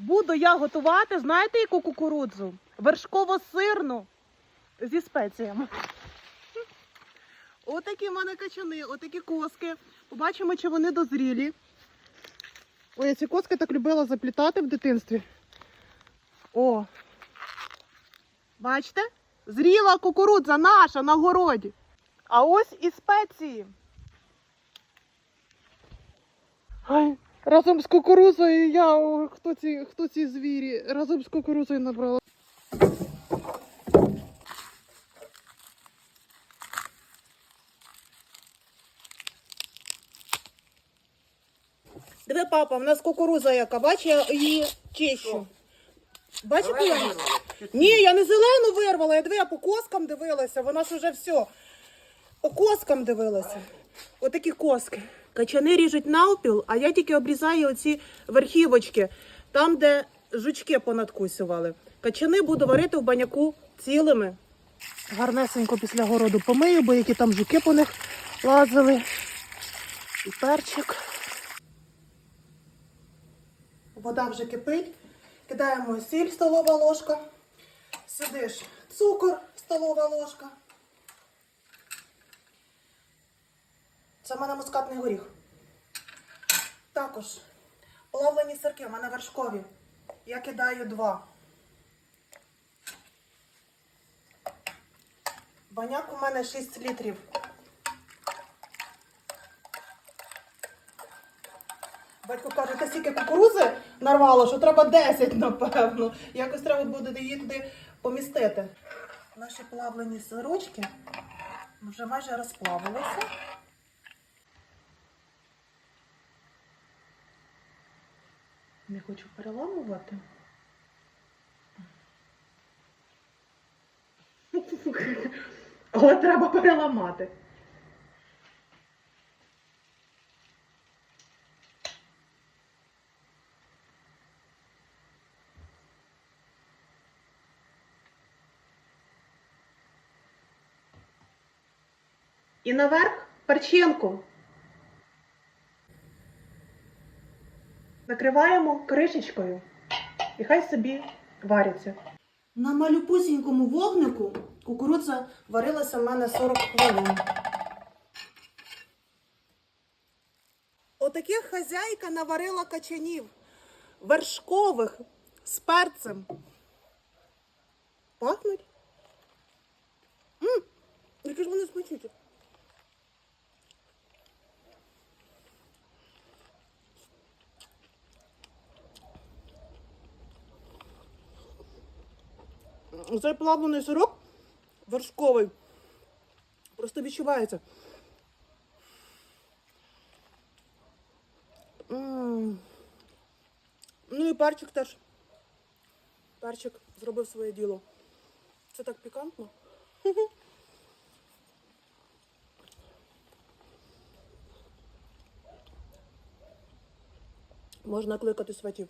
Буду я готувати, знаєте, яку кукурудзу? Вершково-сирну зі спеціями. Отакі в мене качани, отакі коски. Побачимо, чи вони дозрілі. Ой, я ці коски так любила заплітати в дитинстві. О! Бачите? Зріла кукурудза наша на городі. А ось і спеції. Ай, разом з кукурузою я, о, хто ці, хто ці звірі, разом з кукурузою набрала. Диви, папа, в нас кукуруза яка, бач, я її чищу. Бачите? як? Ні, я не зелену вирвала, я диви, я по коскам дивилася, вона ж уже все. По коскам дивилася. Отакі коски. Качани ріжуть навпіл, а я тільки обрізаю оці верхівочки, там, де жучки понадкусювали. Качани буду варити в баняку цілими. Гарнесенько після городу помию, бо які там жуки по них лазили. І перчик. Вода вже кипить. Кидаємо сіль столова ложка. Сидиш цукор столова ложка. Це в мене мускатний горіх. Також плавлені сирки, в мене вершкові. Я кидаю два. Баняк у мене 6 літрів. Батько каже, та стільки кукурузи нарвало, що треба 10, напевно. Якось треба буде її туди помістити. Наші плавлені сирочки вже майже розплавилися. Не хочу переламувати. Але треба переламати. І наверх перчинку. Накриваємо кришечкою. І хай собі варяться. На малюпусінькому вогнику кукурудза варилася в мене 40 хвилин. Отаких хазяйка наварила качанів вершкових з перцем. Пахнуть? Мм, які ж вони смачні. Цей плавлений сирок вершковий. Просто відчувається. М. Ну і перчик теж. Перчик зробив своє діло. Це так пікантно. Можна кликати сватів.